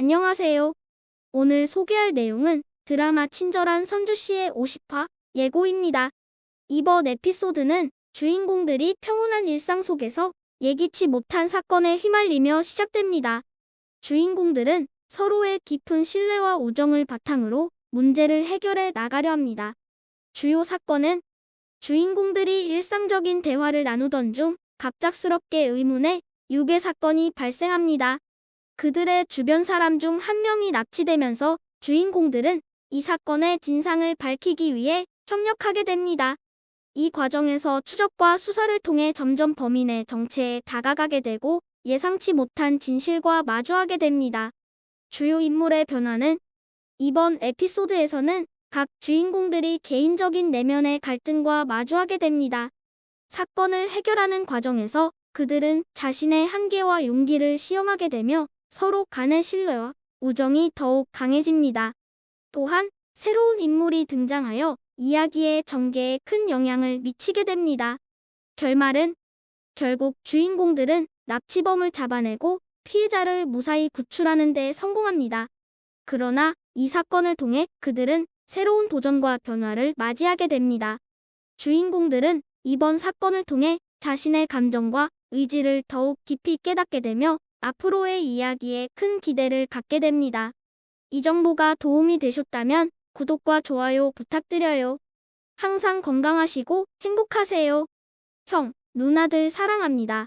안녕하세요. 오늘 소개할 내용은 드라마 친절한 선주 씨의 50화 예고입니다. 이번 에피소드는 주인공들이 평온한 일상 속에서 예기치 못한 사건에 휘말리며 시작됩니다. 주인공들은 서로의 깊은 신뢰와 우정을 바탕으로 문제를 해결해 나가려 합니다. 주요 사건은 주인공들이 일상적인 대화를 나누던 중 갑작스럽게 의문의 유괴 사건이 발생합니다. 그들의 주변 사람 중 한 명이 납치되면서 주인공들은 이 사건의 진상을 밝히기 위해 협력하게 됩니다. 이 과정에서 추적과 수사를 통해 점점 범인의 정체에 다가가게 되고 예상치 못한 진실과 마주하게 됩니다. 주요 인물의 변화는 이번 에피소드에서는 각 주인공들이 개인적인 내면의 갈등과 마주하게 됩니다. 사건을 해결하는 과정에서 그들은 자신의 한계와 용기를 시험하게 되며 서로 간의 신뢰와 우정이 더욱 강해집니다. 또한 새로운 인물이 등장하여 이야기의 전개에 큰 영향을 미치게 됩니다. 결말은 결국 주인공들은 납치범을 잡아내고 피해자를 무사히 구출하는 데 성공합니다. 그러나 이 사건을 통해 그들은 새로운 도전과 변화를 맞이하게 됩니다. 주인공들은 이번 사건을 통해 자신의 감정과 의지를 더욱 깊이 깨닫게 되며 앞으로의 이야기에 큰 기대를 갖게 됩니다. 이 정보가 도움이 되셨다면 구독과 좋아요 부탁드려요. 항상 건강하시고 행복하세요. 형, 누나들 사랑합니다.